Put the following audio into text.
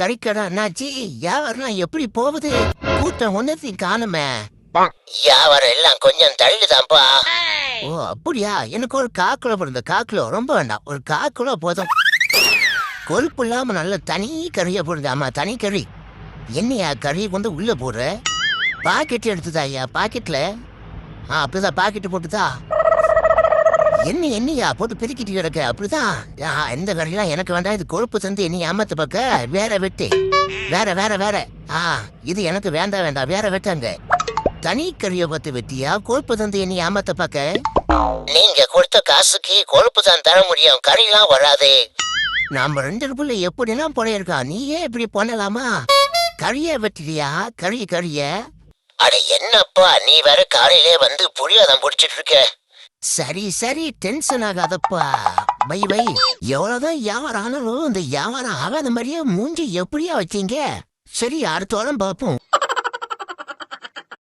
கறிக்கடை அண்ணாச்சி வியாபாரம் எப்படி போகுது? கூட்டம் ஒன்னத்தையும் காணுமே. வியாபாரம் எல்லாம் கொஞ்சம் தள்ளுதான்ப்பா ஓ அப்படியா? எனக்கு ஒரு காக்கிலோ பிறந்த காக்கிலோ ரொம்ப வேண்டாம். ஒரு காக்கிலோ போதும். கொழுப்பு இல்லாம நல்ல தனி கறியா போடுது. ஆமா தனி கறி. என்னையா கறியை கொண்டு உள்ள போடுற? பாக்கெட் எடுத்துதா ஐயா பாக்கெட்ல? ஆ அப்படிதான் பாக்கெட் போட்டுதா? என்ன என்னையா போட்டு பெருக்கிட்டு கிடக்க? அப்படிதான். ஆ, இந்த கறியெல்லாம் எனக்கு வேண்டாம் இது கொழுப்பு தந்து என்னை ஏமாத்து பக்க வேற வெட்டு. வேற வேற வேற. ஆ இது எனக்கு வேண்டாம் வேண்டாம். வேற வெட்டாங்க. தனி கறியை பத்து வெட்டியா? கொழுப்பு தந்து என்னை ஏமாத்த பக்க நீங்க கொடுத்த காசுக்கு கொழுப்பு தான் தர முடியும். கறியெல்லாம் வராது. நாம ரெண்டு பிள்ளை எப்படிலாம் புனையிருக்கோம் நீயே இப்படி பண்ணலாமா? கறிய வெட்டியா கறி கறிய? அட என்னப்பா நீ வேற காலையிலே வந்து புரியாதான் பிடிச்சிட்டு இருக்க. சரி சரி டென்ஷன் ஆகாதப்பா. வை வை. எவ்வளவுதான் வியாபாரம் ஆனாலும் இந்த வியாபாரம் ஆகாத மாதிரியே மூஞ்சி எப்படியா வச்சீங்க? சரி அடுத்த வாரம் பார்ப்போம்.